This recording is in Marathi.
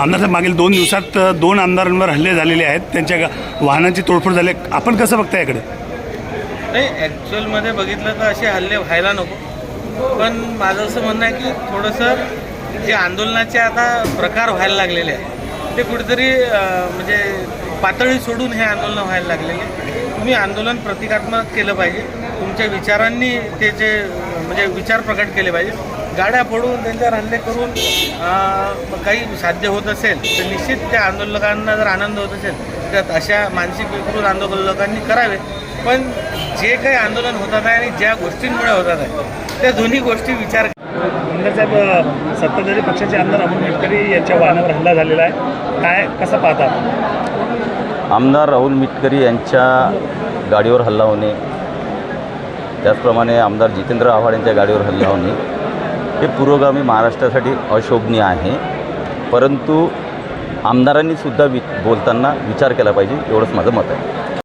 आमदार साहेब मागील दोन दिवसात दोन आमदारांवर हल्ले झालेले आहेत. त्यांच्या वाहनांची तोडफोड झाली. आहे. आपण कसं बघता याकडे? नाही ॲक्च्युअलमध्ये बघितलं तर असे हल्ले व्हायला नको. पण माझं असं म्हणणं आहे की थोडंसं जे आंदोलनाचे आता प्रकार व्हायला लागलेले आहेत ते कुठेतरी म्हणजे पातळी सोडून हे आंदोलन व्हायला लागलेले आहे. तुम्ही आंदोलन प्रतिकात्मक केलं पाहिजे. तुमच्या विचारांनी ते जे म्हणजे विचार प्रकट केले पाहिजे. गाड्या फोडून त्यांच्यावर हल्ले करून अं, काही साध्य होत असेल तर निश्चित त्या आंदोलकांना जर आनंद होत असेल तर अशा मानसिक विकृत आंदोलकांनी करावे. पण जे काही आंदोलन होतात आहे आणि ज्या गोष्टींमुळे होतात आहे त्या दोन्ही गोष्टी विचार साहेब सत्ताधारी पक्षाचे आमदार अमोल मिटकरी यांच्या वाहनावर हल्ला झालेला आहे. काय कसं पाहता आमदार राहुल मिटकरी यांच्या गाडीवर हल्ला होणे त्याचप्रमाणे आमदार जितेंद्र आव्हाड यांच्या गाडीवर हल्ला होणे हे पुरोगामी महाराष्ट्रासाठी अशोभनीय आहे. परंतु आमदारांनीसुद्धा वि बोलताना विचार केला पाहिजे एवढंच माझं मत आहे.